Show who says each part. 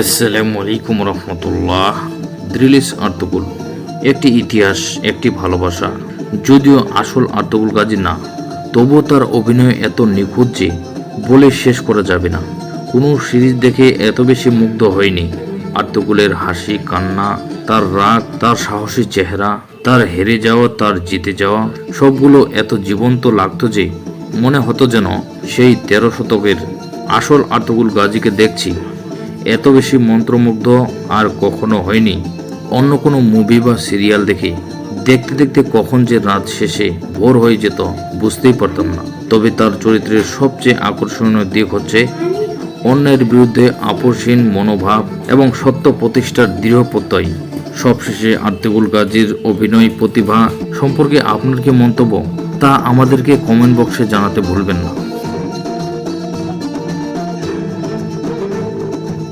Speaker 1: আসসালামু আলাইকুম রহমতুল্লাহ। দ্রিলিস আর্তকুল একটি ইতিহাস, একটি ভালোবাসা। যদিও আসল আর্তকুল গাজী না, তবুও তার অভিনয় এত নিখুঁত যে বলে শেষ করা যাবে না। কোনো সিরিজ দেখে এত বেশি মুগ্ধ হয়নি। আর্তকুলের হাসি, কান্না, তার রাগ, তার সাহসী চেহারা, তার হেরে যাওয়া, তার জিতে যাওয়া, সবগুলো এত জীবন্ত লাগতো যে মনে হতো যেন সেই তেরো শতকের আসল আর্তকুল গাজীকে দেখছি। এত বেশি মন্ত্রমুগ্ধ আর কখনো হয়নি। অন্য কোনো মুভি বা সিরিয়াল দেখে দেখতে দেখতে কখন যে রাত শেষে ভোর হয়ে যেত বুঝতেই পারতাম না। তবে তার চরিত্রের সবচেয়ে আকর্ষণীয় দিক হচ্ছে অন্যের বিরুদ্ধে আপোষহীন মনোভাব এবং সত্য প্রতিষ্ঠার দৃঢ় প্রত্যয়। সবশেষে আর্তেগুল গাজীর অভিনয় প্রতিভা সম্পর্কে আপনার কি মন্তব্য? তা আমাদেরকে কমেন্ট বক্সে জানাতে ভুলবেন না।